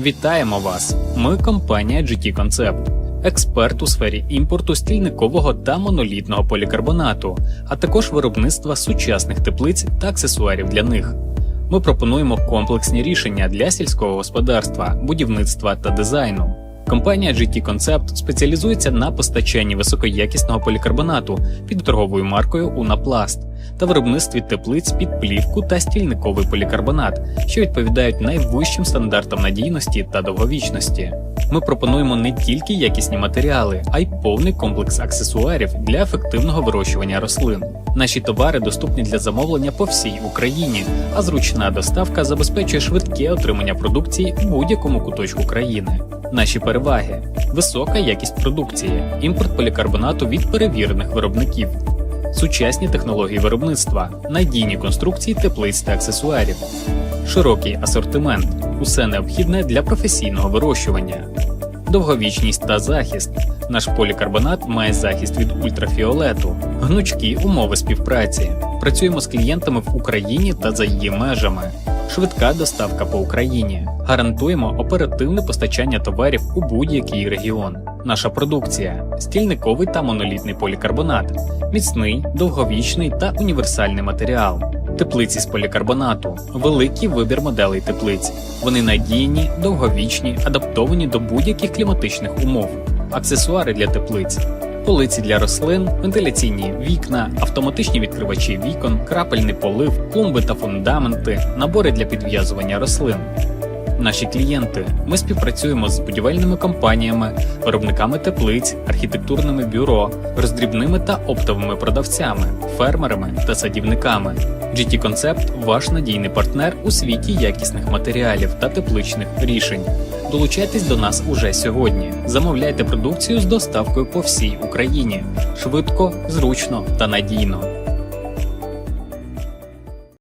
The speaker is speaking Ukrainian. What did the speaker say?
Вітаємо вас! Ми компанія GT Concept, експерт у сфері імпорту стільникового та монолітного полікарбонату, а також виробництва сучасних теплиць та аксесуарів для них. Ми пропонуємо комплексні рішення для сільського господарства, будівництва та дизайну. Компанія GT Concept спеціалізується на постачанні високоякісного полікарбонату під торговою маркою Унапласт та виробництві теплиць під плівку та стільниковий полікарбонат, що відповідають найвищим стандартам надійності та довговічності. Ми пропонуємо не тільки якісні матеріали, а й повний комплекс аксесуарів для ефективного вирощування рослин. Наші товари доступні для замовлення по всій Україні, а зручна доставка забезпечує швидке отримання продукції у будь-якому куточку країни. Наші переваги: висока якість продукції, імпорт полікарбонату від перевірених виробників, сучасні технології виробництва, надійні конструкції теплиць та аксесуарів, широкий асортимент усе необхідне для професійного вирощування, довговічність та захист. Наш полікарбонат має захист від ультрафіолету, гнучкі умови співпраці. Працюємо з клієнтами в Україні та за її межами. Швидка доставка по Україні. Гарантуємо оперативне постачання товарів у будь-який регіон. Наша продукція стільниковий та монолітний полікарбонат, міцний, довговічний та універсальний матеріал. Теплиці з полікарбонату, великий вибір моделей теплиць. Вони надійні, довговічні, адаптовані до будь-яких кліматичних умов, аксесуари для теплиць, полиці для рослин, вентиляційні вікна, автоматичні відкривачі вікон, крапельний полив, клумби та фундаменти, набори для підв'язування рослин. Наші клієнти. Ми співпрацюємо з будівельними компаніями, виробниками теплиць, архітектурними бюро, роздрібними та оптовими продавцями, фермерами та садівниками. GT Concept – ваш надійний партнер у світі якісних матеріалів та тепличних рішень. Долучайтесь до нас уже сьогодні. Замовляйте продукцію з доставкою по всій Україні швидко, зручно та надійно.